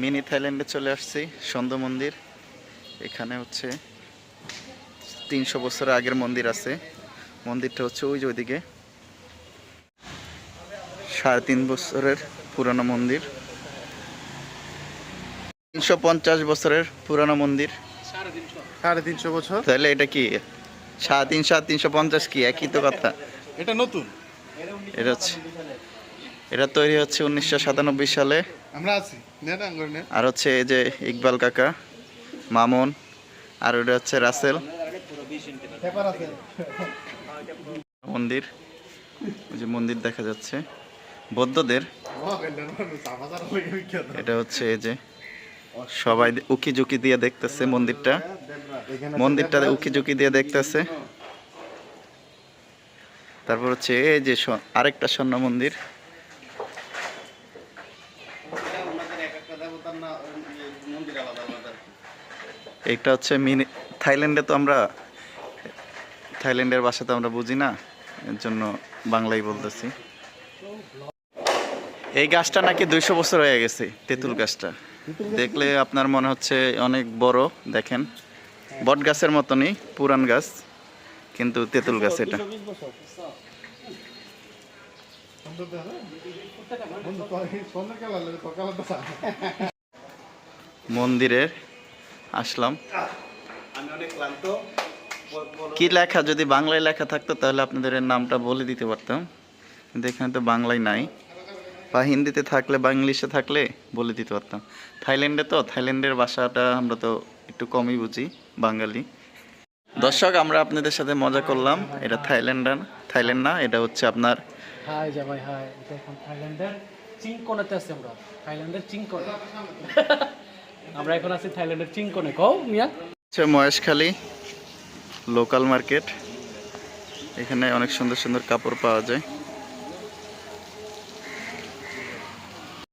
Mini থাইল্যান্ডে চলে আসছি সন্ধ্যা মন্দির। এখানে হচ্ছে তিনশো বছর আগের মন্দির আছে। মন্দিরটা হচ্ছে ওই যে ওইদিকে। সাড়ে তিন বছরের পুরানো মন্দির। তিনশো পঞ্চাশ বছরের পুরানো মন্দির। সাড়ে তিনশো বছর? তাহলে এটা কি? সাড়ে তিনশো আর তিনশো পঞ্চাশ কি? একই তো কথা। এটা নতুন? এটা হচ্ছে এটা তৈরি হচ্ছে উনিশশো সাতানব্বই সালে। আর হচ্ছে এই যে ইকবাল কাকা মামুন আর ওটা হচ্ছে রাসেল। মন্দির ওই যে মন্দির দেখা যাচ্ছে। বৌদ্ধদের। এটা হচ্ছে এই যে সবাই উকি ঝুঁকি দিয়ে দেখতেছে মন্দিরটা। মন্দিরটা উকি ঝুঁকি দিয়ে দেখতেছে। তারপর হচ্ছে এই যে আরেকটা স্বর্ণ মন্দির। এটা হচ্ছে মিনি থাইল্যান্ডে তো আমরা থাইল্যান্ডের ভাষা তো আমরা বুঝি না এর জন্য বাংলাই বলতেছি। এই গাছটা নাকি দুইশো বছর হয়ে গেছে তেঁতুল গাছটা। দেখলে আপনার মনে হচ্ছে অনেক বড় দেখেন। বট গাছের মতনই পুরান গাছ কিন্তু তেঁতুল গাছ এটা। মন্দিরের আসলাম। কি লেখা? যদি বাংলায় লেখা থাকতো তাহলে আপনাদের নামটা বলে দিতে পারতাম। কিন্তু এখানে তো বাংলায় নাই। বা হিন্দিতে থাকলে বা ইংলিশে থাকলে বলে দিতে পারতাম। থাইল্যান্ডে তো থাইল্যান্ডের ভাষাটা আমরা তো একটু কমই বুঝি বাঙালি। দর্শক আমরা আপনাদের সাথে মজা করলাম। এটা থাইল্যান্ড থাইল্যান্ড না এটা হচ্ছে আপনার হাই হাই। এটা এখন থাইল্যান্ডের চিংকোনেতে আছি আমরা। থাইল্যান্ডের চিংকোনে। আমরা এখন আছি থাইল্যান্ডের চিংকনে। কও, মিয়া? হচ্ছে মহেশখালী লোকাল মার্কেট এখানে অনেক সুন্দর সুন্দর কাপড় পাওয়া যায়।